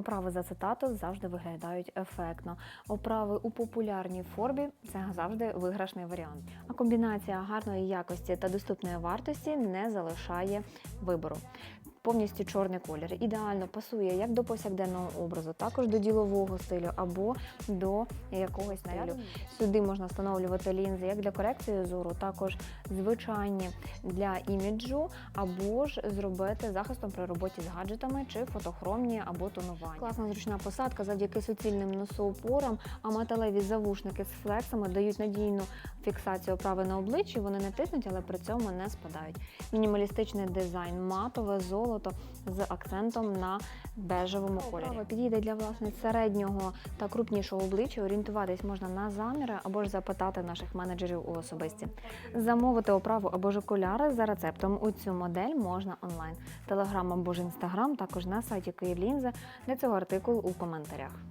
Оправи за цитату завжди виглядають ефектно. Оправи у популярній формі це завжди виграшний варіант. А комбінація гарної якості та доступної вартості не залишає вибору. Повністю чорний колір ідеально пасує як до повсякденного образу, також до ділового стилю або до якогось стилю. Сюди можна встановлювати лінзи як для корекції зору, також звичайні для іміджу, або ж зробити захистом при роботі з гаджетами чи фотохромні або тонування. Класна зручна посадка завдяки суцільним носоупорам, а металеві завушники з флексами дають надійну фіксацію оправи на обличчі. Вони не тиснуть, але при цьому не спадають. Мінімалістичний дизайн, матове золото з акцентом на бежевому кольорі. Підійде для власне середнього та крупнішого обличчя. Орієнтуватись можна на заміри або ж запитати наших менеджерів у особисті. Замовити оправу або ж окуляри за рецептом у цю модель можна онлайн. Телеграм або ж інстаграм, також на сайті Київлінзи. Для цього артикул у коментарях.